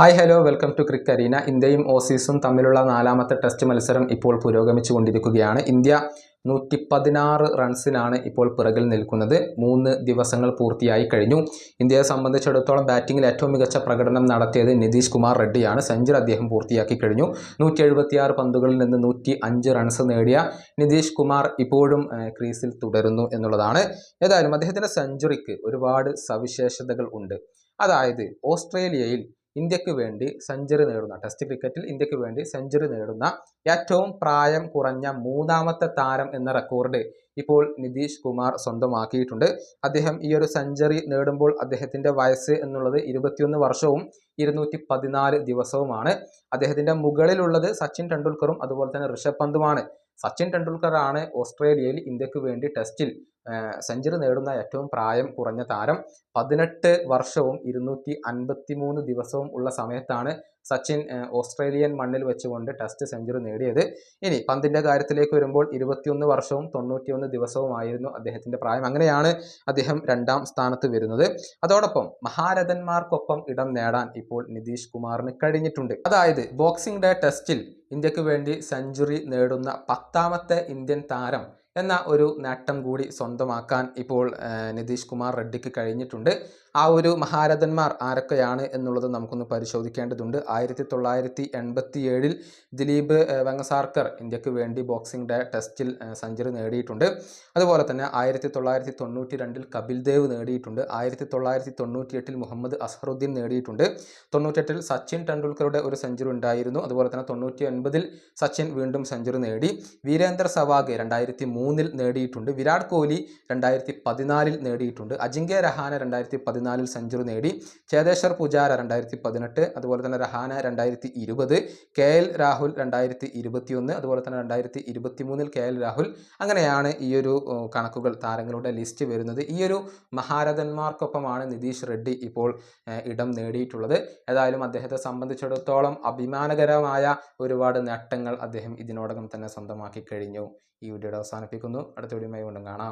Hi hello welcome to crick arena. ഇന്ത്യയും ഓസീസും തമ്മിലുള്ള നാലാമത്തെ ടെസ്റ്റ് മത്സരം ഇപ്പോൾ പുരോഗമിച്ചു കൊണ്ടിരിക്കുകയാണ്. ഇന്ത്യ നൂറ്റി പതിനാറ് റൺസിനാണ് ഇപ്പോൾ പിറകിൽ നിൽക്കുന്നത്. മൂന്ന് ദിവസങ്ങൾ പൂർത്തിയായി കഴിഞ്ഞു. ഇന്ത്യയെ സംബന്ധിച്ചിടത്തോളം ബാറ്റിംഗിൽ ഏറ്റവും മികച്ച പ്രകടനം നടത്തിയത് നിതീഷ് കുമാർ റെഡ്ഡിയാണ്. സെഞ്ചുറി അദ്ദേഹം പൂർത്തിയാക്കി കഴിഞ്ഞു. നൂറ്റി എഴുപത്തിയാറ് പന്തുകളിൽ നിന്ന് നൂറ്റി അഞ്ച് റൺസ് നേടിയ നിതീഷ് കുമാർ ഇപ്പോഴും ക്രീസിൽ തുടരുന്നു എന്നുള്ളതാണ്. ഏതായാലും അദ്ദേഹത്തിന്റെ സെഞ്ചുറിക്ക് ഒരുപാട് സവിശേഷതകൾ ഉണ്ട്. അതായത് ഓസ്ട്രേലിയയിൽ ഇന്ത്യയ്ക്ക് വേണ്ടി സെഞ്ചുറി നേടുന്ന ടെസ്റ്റ് ക്രിക്കറ്റിൽ ഇന്ത്യയ്ക്ക് വേണ്ടി സെഞ്ചുറി നേടുന്ന ഏറ്റവും പ്രായം കുറഞ്ഞ മൂന്നാമത്തെ താരം എന്ന റെക്കോർഡ് ഇപ്പോൾ നിതീഷ് കുമാർ സ്വന്തമാക്കിയിട്ടുണ്ട്. അദ്ദേഹം ഈ ഒരു സെഞ്ചുറി നേടുമ്പോൾ അദ്ദേഹത്തിന്റെ വയസ്സ് എന്നുള്ളത് ഇരുപത്തിയൊന്ന് വർഷവും ഇരുന്നൂറ്റി പതിനാല് ദിവസവുമാണ്. അദ്ദേഹത്തിന്റെ മുകളിലുള്ളത് സച്ചിൻ ടെണ്ടുൽക്കറും അതുപോലെ തന്നെ ഋഷഭ് പന്തുമാണ്. സച്ചിൻ ടെണ്ടുൽക്കർ ആണ് ഓസ്ട്രേലിയയിൽ ഇന്ത്യയ്ക്ക് വേണ്ടി ടെസ്റ്റിൽ സെഞ്ചുറി നേടുന്ന ഏറ്റവും പ്രായം കുറഞ്ഞ താരം. പതിനെട്ട് വർഷവും ഇരുന്നൂറ്റി അൻപത്തി മൂന്ന് ദിവസവും ഉള്ള സമയത്താണ് സച്ചിൻ ഓസ്ട്രേലിയൻ മണ്ണിൽ വെച്ചുകൊണ്ട് ടെസ്റ്റ് സെഞ്ചുറി നേടിയത്. ഇനി പന്തിന്റെ കാര്യത്തിലേക്ക് വരുമ്പോൾ ഇരുപത്തിയൊന്ന് വർഷവും തൊണ്ണൂറ്റിയൊന്ന് ദിവസവുമായിരുന്നു അദ്ദേഹത്തിന്റെ പ്രായം. അങ്ങനെയാണ് അദ്ദേഹം രണ്ടാം സ്ഥാനത്ത് വരുന്നത്. അതോടൊപ്പം മഹാരഥന്മാർക്കൊപ്പം ഇടം നേടാൻ ഇപ്പോൾ നിതീഷ് കുമാറിന് കഴിഞ്ഞിട്ടുണ്ട്. അതായത് ബോക്സിംഗ് ഡേ ടെസ്റ്റിൽ ഇന്ത്യയ്ക്ക് വേണ്ടി സെഞ്ചുറി നേടുന്ന പത്താമത്തെ ഇന്ത്യൻ താരം എന്ന ഒരു നേട്ടം കൂടി സ്വന്തമാക്കാൻ ഇപ്പോൾ നിതീഷ് കുമാർ റെഡ്ഡിക്ക് കഴിഞ്ഞിട്ടുണ്ട്. ആ ഒരു മഹാരഥന്മാർ ആരൊക്കെയാണ് എന്നുള്ളത് നമുക്കൊന്ന് പരിശോധിക്കേണ്ടതുണ്ട്. ആയിരത്തി തൊള്ളായിരത്തി എൺപത്തി ഏഴിൽ ദിലീപ് വെങ്ങസാർക്കർ ഇന്ത്യയ്ക്ക് വേണ്ടി ബോക്സിംഗ് ഡേ ടെസ്റ്റിൽ സെഞ്ചുറി നേടിയിട്ടുണ്ട്. അതുപോലെ തന്നെ ആയിരത്തി തൊള്ളായിരത്തി തൊണ്ണൂറ്റി രണ്ടിൽ കപിൽ ദേവ് നേടിയിട്ടുണ്ട്. ആയിരത്തി തൊള്ളായിരത്തി തൊണ്ണൂറ്റി എട്ടിൽ മുഹമ്മദ് അസ്ഹറുദ്ദീൻ നേടിയിട്ടുണ്ട്. തൊണ്ണൂറ്റെട്ടിൽ സച്ചിൻ ടെണ്ടുൽക്കറുടെ ഒരു സെഞ്ചുറി ഉണ്ടായിരുന്നു. അതുപോലെ തന്നെ തൊണ്ണൂറ്റി ഒൻപതിൽ സച്ചിൻ വീണ്ടും സെഞ്ചുറി നേടി. വീരേന്ദ്ര സവാഗ് രണ്ടായിരത്തി മൂന്നിൽ നേടിയിട്ടുണ്ട്. വിരാട് കോഹ്ലി രണ്ടായിരത്തി പതിനാലിൽ നേടിയിട്ടുണ്ട്. അജിങ്ക്യ രഹാന രണ്ടായിരത്തി പതിനാലിൽ സെഞ്ചുറി നേടി. ചേതേശ്വർ പൂജാര രണ്ടായിരത്തി പതിനെട്ട് അതുപോലെ തന്നെ രഹാന രണ്ടായിരത്തി ഇരുപത് കെ എൽ രാഹുൽ രണ്ടായിരത്തി ഇരുപത്തിയൊന്ന് അതുപോലെ തന്നെ രണ്ടായിരത്തി ഇരുപത്തി മൂന്നിൽ കെ എൽ രാഹുൽ. അങ്ങനെയാണ് ഈ ഒരു കണക്കുകൾ താരങ്ങളുടെ ലിസ്റ്റ് വരുന്നത്. ഈ ഒരു മഹാരഥന്മാർക്കൊപ്പമാണ് നിതീഷ് റെഡ്ഡി ഇപ്പോൾ ഇടം നേടിയിട്ടുള്ളത്. ഏതായാലും അദ്ദേഹത്തെ സംബന്ധിച്ചിടത്തോളം അഭിമാനകരമായ ഒരുപാട് നേട്ടങ്ങൾ അദ്ദേഹം ഇതിനോടകം തന്നെ സ്വന്തമാക്കി കഴിഞ്ഞു. ഈ വീഡിയോയുടെ അവസാനിപ്പിക്കുന്നു. അടുത്ത വീഡിയോയുമായി വീണ്ടും കാണാം.